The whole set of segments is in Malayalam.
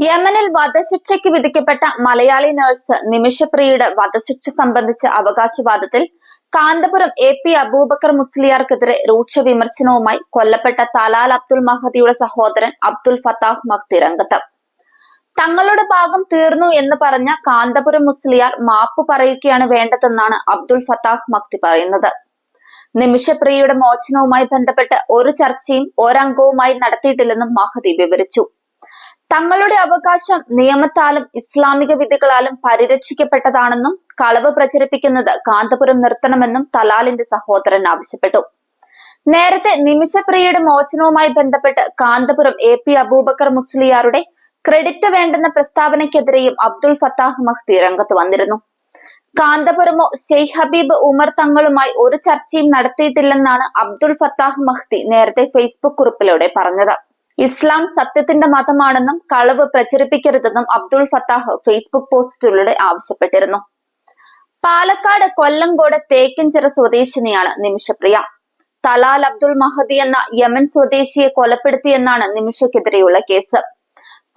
യമനിൽ വധശിക്ഷയ്ക്ക് വിധിക്കപ്പെട്ട മലയാളി നഴ്സ് നിമിഷപ്രിയയുടെ വധശിക്ഷ സംബന്ധിച്ച അവകാശവാദത്തിൽ കാന്തപുരം എ പി അബൂബക്കർ മുസ്ലിയാർക്കെതിരെ രൂക്ഷ വിമർശനവുമായി കൊല്ലപ്പെട്ട തലാൽ അബ്ദുൽ മഹദിയുടെ സഹോദരൻ അബ്ദുൽ ഫത്താഹ് മഖ്തി രംഗത്ത്. തങ്ങളുടെ ഭാഗം തീർന്നു എന്ന് പറഞ്ഞ കാന്തപുരം മുസ്ലിയാർ മാപ്പ് പറയുകയാണ് വേണ്ടതെന്നാണ് അബ്ദുൽ ഫത്താഹ് മഖ്തി പറയുന്നത്. നിമിഷപ്രിയയുടെ മോചനവുമായി ബന്ധപ്പെട്ട് ഒരു ചർച്ചയും ഒരംഗവുമായി നടത്തിയിട്ടില്ലെന്നും മഹദി വിവരിച്ചു. തങ്ങളുടെ അവകാശം നിയമത്താലും ഇസ്ലാമിക വിധികളാലും പരിരക്ഷിക്കപ്പെട്ടതാണെന്നും കളവ് പ്രചരിപ്പിക്കുന്നത് കാന്തപുരം നിർത്തണമെന്നും തലാലിന്റെ സഹോദരൻ ആവശ്യപ്പെട്ടു. നേരത്തെ നിമിഷപ്രിയയുടെ മോചനവുമായി ബന്ധപ്പെട്ട് കാന്തപുരം എ പി അബൂബക്കർ മുസ്ലിയാരുടെ ക്രെഡിറ്റ് വേണ്ടെന്ന പ്രസ്താവനയ്ക്കെതിരെയും അബ്ദുൾ ഫത്താഹ് മഹ്തി രംഗത്ത് വന്നിരുന്നു. കാന്തപുരമോ ഷെയ്ഖ് ഹബീബ് ഉമർ തങ്ങളുമായി ഒരു ചർച്ചയും നടത്തിയിട്ടില്ലെന്നാണ് അബ്ദുൾ ഫത്താഹ് മഹ്തി നേരത്തെ ഫേസ്ബുക്ക് കുറിപ്പിലൂടെ പറഞ്ഞത്. ഇസ്ലാം സത്യത്തിന്റെ മതമാണെന്നും കളവ് പ്രചരിപ്പിക്കരുതെന്നും അബ്ദുൾ ഫത്താഹ് ഫേസ്ബുക്ക് പോസ്റ്റിലൂടെ ആവശ്യപ്പെട്ടിരുന്നു. പാലക്കാട് കൊല്ലങ്കോട് തേക്കിൻചിറ സ്വദേശിനിയാണ് നിമിഷപ്രിയ. തലാൽ അബ്ദുൾ മഹദി എന്ന യമൻ സ്വദേശിയെ കൊലപ്പെടുത്തിയെന്നാണ് നിമിഷക്കെതിരെയുള്ള കേസ്.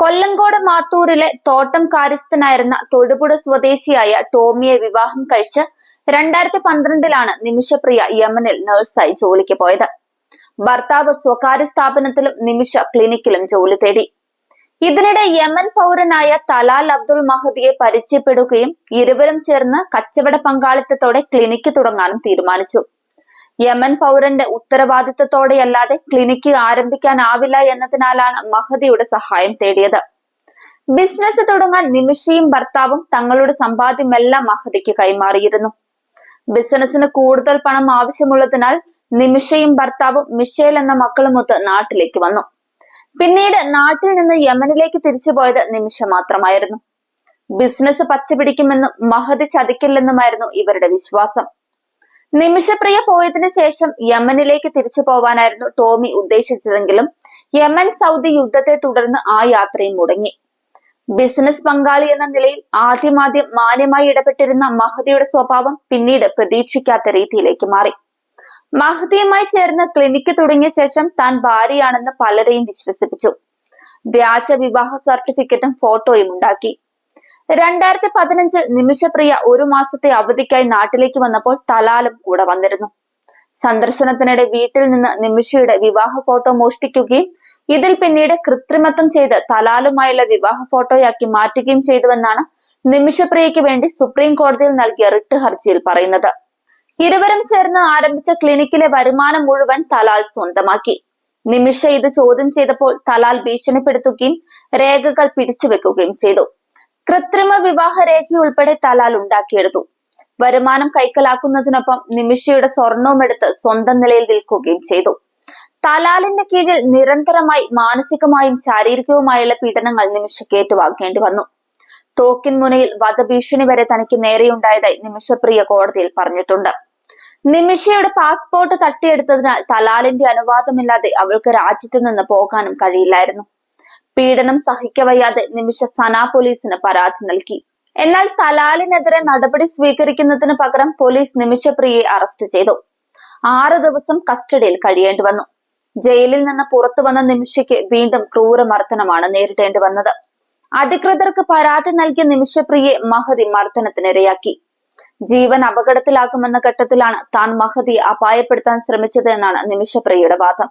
കൊല്ലങ്കോട് മാത്തൂരിലെ തോട്ടം കാര്യസ്ഥനായിരുന്ന തൊടുപുഴ സ്വദേശിയായ ടോമിയെ വിവാഹം കഴിച്ച് രണ്ടായിരത്തി പന്ത്രണ്ടിലാണ് നിമിഷപ്രിയ യമനിൽ നഴ്സായി ജോലിക്ക് പോയത്. ഭർത്താവ് സ്വകാര്യ സ്ഥാപനത്തിലും നിമിഷ ക്ലിനിക്കിലും ജോലി തേടി. ഇതിനിടെ യമൻ പൗരനായ തലാൽ അബ്ദുൾ മഹദിയെ പരിചയപ്പെടുകയും ഇരുവരും ചേർന്ന് കച്ചവട പങ്കാളിത്തത്തോടെ ക്ലിനിക്ക് തുടങ്ങാനും തീരുമാനിച്ചു. യമൻ പൗരന്റെ ഉത്തരവാദിത്തത്തോടെയല്ലാതെ ക്ലിനിക്ക് ആരംഭിക്കാനാവില്ല എന്നതിനാലാണ് മഹദിയുടെ സഹായം തേടിയത്. ബിസിനസ് തുടങ്ങാൻ നിമിഷയും ഭർത്താവും തങ്ങളുടെ സമ്പാദ്യമെല്ലാം മഹദിക്ക് കൈമാറിയിരുന്നു. ബിസിനസിന് കൂടുതൽ പണം ആവശ്യമുള്ളതിനാൽ നിമിഷയും ഭർത്താവും മിഷേൽ എന്ന മക്കളുമൊത്ത് നാട്ടിലേക്ക് വന്നു. പിന്നീട് നാട്ടിൽ നിന്ന് യമനിലേക്ക് തിരിച്ചുപോയത് നിമിഷ മാത്രമായിരുന്നു. ബിസിനസ് പച്ചപിടിക്കുമെന്നും മഹതി ചതിക്കില്ലെന്നുമായിരുന്നു ഇവരുടെ വിശ്വാസം. നിമിഷപ്രിയ പോയതിനു ശേഷം യമനിലേക്ക് തിരിച്ചു പോവാനായിരുന്നു ടോമി ഉദ്ദേശിച്ചതെങ്കിലും യമൻ സൗദി യുദ്ധത്തെ തുടർന്ന് ആ യാത്രയും മുടങ്ങി. ബിസിനസ് പങ്കാളി എന്ന നിലയിൽ ആദ്യമാദ്യം മാന്യമായി ഇടപെട്ടിരുന്ന മഹദിയുടെ സ്വഭാവം പിന്നീട് പ്രതീക്ഷിക്കാത്ത രീതിയിലേക്ക് മാറി. മഹദിയുമായി ചേർന്ന് ക്ലിനിക്ക് തുടങ്ങിയ ശേഷം താൻ ഭാര്യയാണെന്ന് പലരെയും വിശ്വസിപ്പിച്ചു. വ്യാജ വിവാഹ സർട്ടിഫിക്കറ്റും ഫോട്ടോയും ഉണ്ടാക്കി. രണ്ടായിരത്തി പതിനഞ്ചിൽ നിമിഷപ്രിയ ഒരു മാസത്തെ അവധിക്കായി നാട്ടിലേക്ക് വന്നപ്പോൾ തലാലും കൂടെ വന്നിരുന്നു. സന്ദർശനത്തിനിടെ വീട്ടിൽ നിന്ന് നിമിഷയുടെ വിവാഹ ഫോട്ടോ മോഷ്ടിക്കുകയും ഇതിൽ പിന്നീട് കൃത്രിമത്വം ചെയ്ത് തലാലുമായുള്ള വിവാഹ ഫോട്ടോയാക്കി മാറ്റുകയും ചെയ്തുവെന്നാണ് നിമിഷപ്രിയയ്ക്ക് വേണ്ടി സുപ്രീം കോടതിയിൽ നൽകിയ റിട്ട് ഹർജിയിൽ പറയുന്നത്. ഇരുവരും ചേർന്ന് ആരംഭിച്ച ക്ലിനിക്കിലെ വരുമാനം മുഴുവൻ തലാൽ സ്വന്തമാക്കി. നിമിഷ ഇത് ചോദ്യം ചെയ്തപ്പോൾ തലാൽ ഭീഷണിപ്പെടുത്തുകയും രേഖകൾ പിടിച്ചുവെക്കുകയും ചെയ്തു. കൃത്രിമ വിവാഹ രേഖയുൾപ്പെടെ തലാൽ ഉണ്ടാക്കിയെടുത്തു. വരുമാനം കൈക്കലാക്കുന്നതിനൊപ്പം നിമിഷയുടെ സ്വർണവും എടുത്ത് സ്വന്തം നിലയിൽ വിൽക്കുകയും ചെയ്തു. തലാലിന്റെ കീഴിൽ നിരന്തരമായി മാനസികമായും ശാരീരികവുമായുള്ള പീഡനങ്ങൾ നിമിഷയ്ക്ക് ഏറ്റുവാങ്ങേണ്ടി വന്നു. തോക്കിൻ മുനയിൽ വധഭീഷണി വരെ തനിക്ക് നേരെയുണ്ടായതായി നിമിഷപ്രിയ കോടതിയിൽ പറഞ്ഞിട്ടുണ്ട്. നിമിഷയുടെ പാസ്പോർട്ട് തട്ടിയെടുത്തതിനാൽ തലാലിന്റെ അനുവാദമില്ലാതെ അവൾക്ക് രാജ്യത്ത് നിന്ന് പോകാനും കഴിയില്ലായിരുന്നു. പീഡനം സഹിക്കവയ്യാതെ നിമിഷ സനാ പോലീസിന് പരാതി നൽകി. എന്നാൽ തലാലിനെതിരെ നടപടി സ്വീകരിക്കുന്നതിന് പകരം പോലീസ് നിമിഷപ്രിയയെ അറസ്റ്റ് ചെയ്തു. ആറ് ദിവസം കസ്റ്റഡിയിൽ കഴിയേണ്ടി വന്നു. ജയിലിൽ നിന്ന് പുറത്തു വന്ന നിമിഷയ്ക്ക് വീണ്ടും ക്രൂരമർദ്ദനമാണ് നേരിടേണ്ടി വന്നത്. അധികൃതർക്ക് പരാതി നൽകിയ നിമിഷപ്രിയെ മഹതി മർദ്ദനത്തിനിരയാക്കി ജീവൻ അപകടത്തിലാക്കുമെന്ന ഘട്ടത്തിലാണ് താൻ മഹതിയെ അപായപ്പെടുത്താൻ ശ്രമിച്ചത് എന്നാണ് നിമിഷപ്രിയയുടെ വാദം.